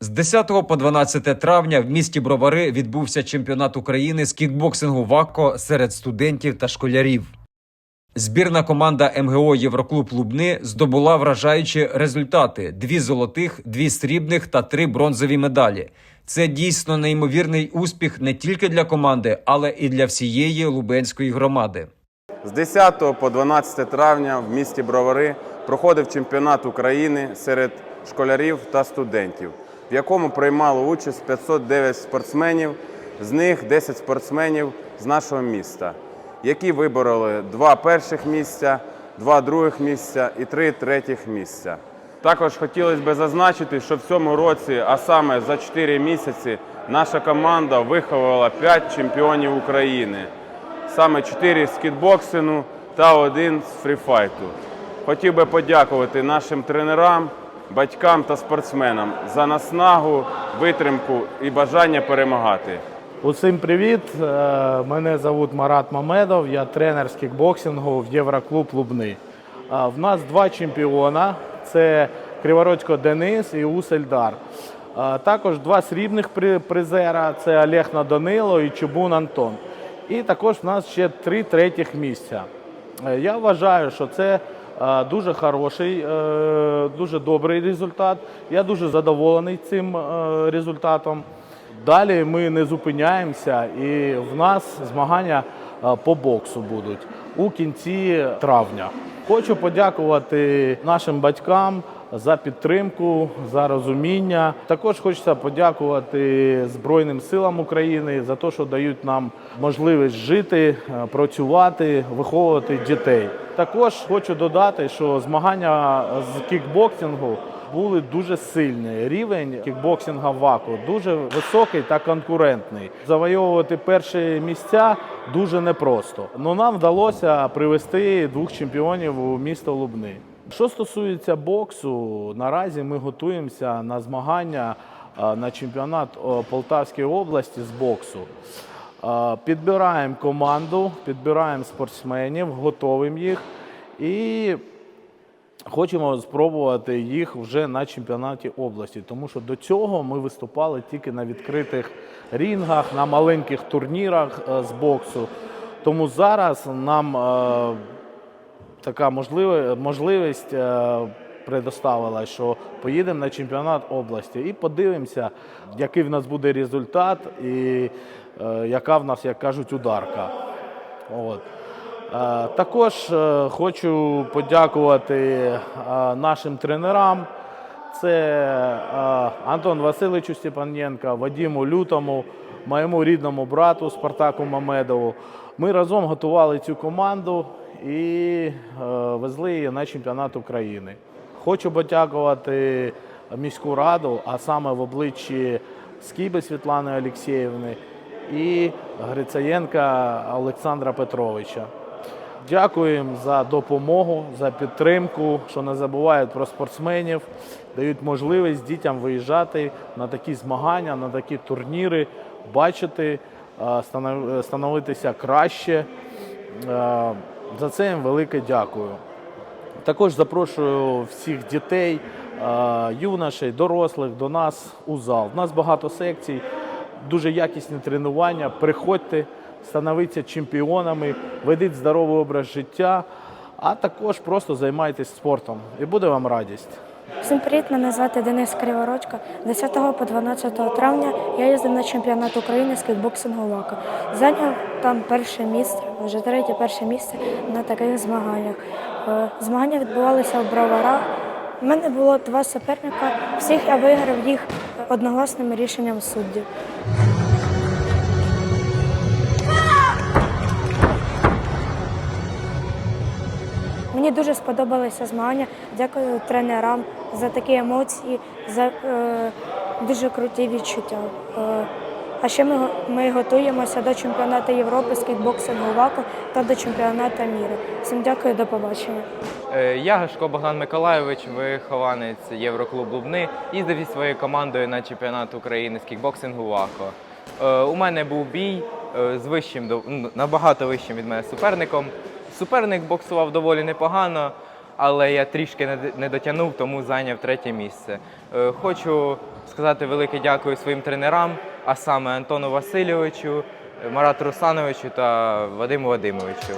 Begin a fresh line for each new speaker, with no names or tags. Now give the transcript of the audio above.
З 10 по 12 травня в місті Бровари відбувся чемпіонат України з кікбоксингу ВАКО серед студентів та школярів. Збірна команда МГО Євроклуб Лубни здобула вражаючі результати: дві золотих, дві срібних та три бронзові медалі. Це дійсно неймовірний успіх не тільки для команди, але і для всієї лубенської громади.
З 10 по 12 травня в місті Бровари проходив чемпіонат України серед школярів та студентів, в якому приймало участь 509 спортсменів, з них 10 спортсменів з нашого міста, які вибороли два перших місця, два других місця і три третіх місця. Також хотілося б зазначити, що в цьому році, а саме за 4 місяці, наша команда виховала 5 чемпіонів України саме 4 з кітбоксингу та один з фріфайту. Хотів би подякувати нашим тренерам, батькам та спортсменам за наснагу, витримку і бажання перемагати.
Усім привіт! Е, Мене звуть Марат Мамедов, я тренер з кікбоксингу в Євроклуб Лубни. Е, В нас два чемпіона: це Кривородько Денис і Усельдар. Е, Також два срібних призера це Олег Надонило і Чубун Антон. І також в нас ще три третіх місця. Я вважаю, що це дуже хороший, е, дуже добрий результат. Я дуже задоволений цим е, результатом. Далі ми не зупиняємося, і в нас змагання е, по боксу будуть у кінці травня. Хочу подякувати нашим батькам за підтримку, за розуміння. Також хочеться подякувати Збройним силам України за те, що дають нам можливість жити, е, працювати, виховувати дітей. Також хочу додати, що змагання з кікбоксингу були дуже сильні. Рівень кікбоксинга ВАКу дуже високий та конкурентний. Завойовувати перші місця дуже непросто. Ну нам вдалося привести двох чемпіонів у місто Лубни. Що стосується боксу, наразі ми готуємося на змагання е, на чемпіонат Полтавської області з боксу. Е, Підбираємо команду, підбираємо спортсменів, готовимо їх і Хочемо спробувати їх вже на чемпіонаті області, тому що до цього ми виступали тільки на відкритих рінгах, на маленьких турнірах е, з боксу. Тому зараз нам е, така можливість е, предоставила, що поїдемо на чемпіонат області і подивимося, який в нас буде результат і е, яка в нас, як кажуть, ударка. От. Е, Також хочу подякувати нашим тренерам. Це е, Антон Васильовичу Степаненка, Вадиму Лютому, моєму рідному брату Спартаку Мамедову. Ми разом готували цю команду і е, везли її на чемпіонат України. Хочу подякувати міську раду, а саме в обличчі Скіби Світлани Олексіївни і Грицаєнка Олександра Петровича. Дякуємо за допомогу, за підтримку, що не забувають про спортсменів, дають можливість дітям виїжджати на такі змагання, на такі турніри, бачити, е, становитися краще. Е, За це їм велике дякую. Також запрошую всіх дітей, е, юношей, дорослих до нас у зал. У нас багато секцій, дуже якісні тренування. Приходьте, становіться чемпіонами, ведіть здоровий образ життя, а також просто займайтесь спортом і буде вам радість.
Всім привіт, мене звати Денис Криворочка. 10 по 12 травня я їздив на чемпіонат України з кікбоксингу ВАКа. Зайняв там перше місце, вже третє перше місце на таких змаганнях. Е, Змагання відбувалися в Броварах. У мене було два суперника. Всіх я виграв їх одногласним рішенням суддів. Мені дуже сподобалися змагання. Дякую тренерам за такі емоції, за е, дуже круті відчуття. А ще ми, ми готуємося до чемпіонату Європи з кікбоксингу ВАКО та до чемпіонату міру. Всім дякую, до побачення.
Е, Я Гашко Богдан Миколайович, вихованець Євроклуб Лубни. Їздив зі своєю командою на чемпіонат України з кікбоксингу ВАКО. Е, У мене був бій е, з вищим, набагато вищим від мене суперником. Суперник боксував доволі непогано, але я трішки не дотягнув, тому зайняв третє місце. Хочу сказати велике дякую своїм тренерам, а саме Антону Васильовичу, Марату Руслановичу та Вадиму Вадимовичу.